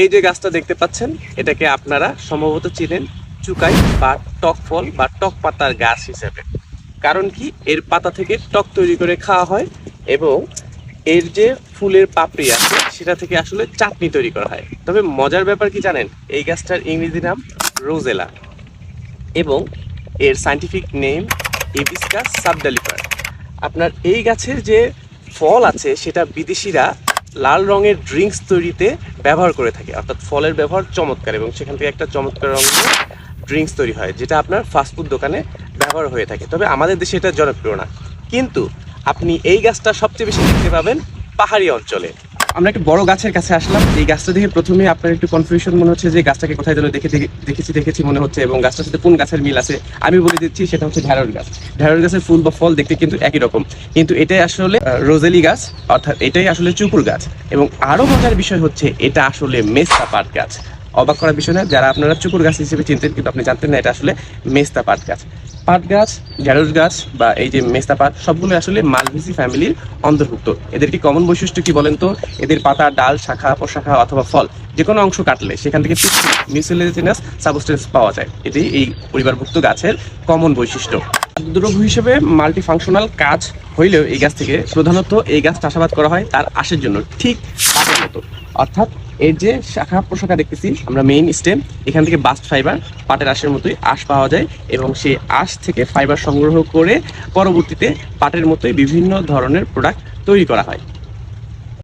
এই যে গাছটা দেখতে পাচ্ছেন, এটাকে আপনারা সম্ভবত চিনেন চুকাই বা টক ফল বা টক পাতার গাছ হিসেবে। কারণ কি? এর পাতা থেকে টক তৈরি করে খাওয়া হয় এবং এর যে ফুলের পাপড়ি আছে, সেটা থেকে আসলে চাটনি তৈরি করা হয়। তবে মজার ব্যাপার কি জানেন? এই গাছটার ইংরেজি নাম রোজেলা এবং এর সায়েন্টিফিক নেম এবিসকাস সাবডালিফার আপনার এই গাছের যে ফল আছে, সেটা বিদেশিরা লাল রঙের ড্রিঙ্কস তৈরিতে ব্যবহার করে থাকে, অর্থাৎ ফলের ব্যবহার চমৎকার এবং সেখান থেকে একটা চমৎকার রঙের ড্রিঙ্কস তৈরি হয়, যেটা আপনার ফাস্টফুড দোকানে ব্যবহার হয়ে থাকে। তবে আমাদের দেশে এটা জনপ্রিয় না। কিন্তু আপনি এই গাছটা সবচেয়ে বেশি দেখতে পাবেন পাহাড়ি অঞ্চলে। আমরা একটা বড় গাছের কাছে আসলাম। এই গাছটা দেখে প্রথমে আপনার একটু কনফিউশন মনে হচ্ছে যে গাছটাকে কোথায় যেন দেখে দেখে- দেখেছি দেখেছি মনে হচ্ছে এবং গাছটার সাথে কোন গাছের মিল আছে? আমি বলে দিচ্ছি সেটা হচ্ছে ঢ্যাঁড়স গাছ। ঢ্যাঁড়স গাছের ফুল বা ফল দেখতে কিন্তু একই রকম। কিন্তু এটাই আসলে রোজেলি গাছ, অর্থাৎ এটাই আসলে চুকুর গাছ। এবং আরও মজার বিষয় হচ্ছে, এটা আসলে মেস্তা পাট গাছ। অবাক করার বিষয় না, যারা আপনারা চুকুর গাছ হিসেবে চিনতেন কিন্তু আপনি জানতেন না, এটা আসলে মেস্তা পাট গাছ। পাট গাছ ঢেঁড়স গাছ বা এই যে মেস্তা পাট, সবগুলো আসলে মালভিসি ফ্যামিলির অন্তর্ভুক্ত। এদের কি কমন বৈশিষ্ট্য কি বলেন তো? এদের পাতা, ডাল, শাখা প্রশাখা অথবা ফল যে কোনো অংশ কাটলে সেখান থেকে মিউসিলেজিনাস সাবস্টেন্স পাওয়া যায়। এটি এই পরিবারভুক্ত গাছের কমন বৈশিষ্ট্য। দ্রব্য হিসেবে মাল্টি ফাংশনাল কাজ হইলেও এই গাছ থেকে প্রধানত এই গাছ চাষাবাদ করা হয় তার আশের জন্য, ঠিক মতো। অর্থাৎ এর যে শাখা প্রশাখা দেখতেছি, আমরা মেইন স্টেম এখান থেকে বাস্ট ফাইবার পাটের আঁশের মতোই আঁশ পাওয়া যায় এবং সেই আঁশ থেকে ফাইবার সংগ্রহ করে পরবর্তীতে পাটের মতোই বিভিন্ন ধরনের প্রোডাক্ট তৈরি করা হয়।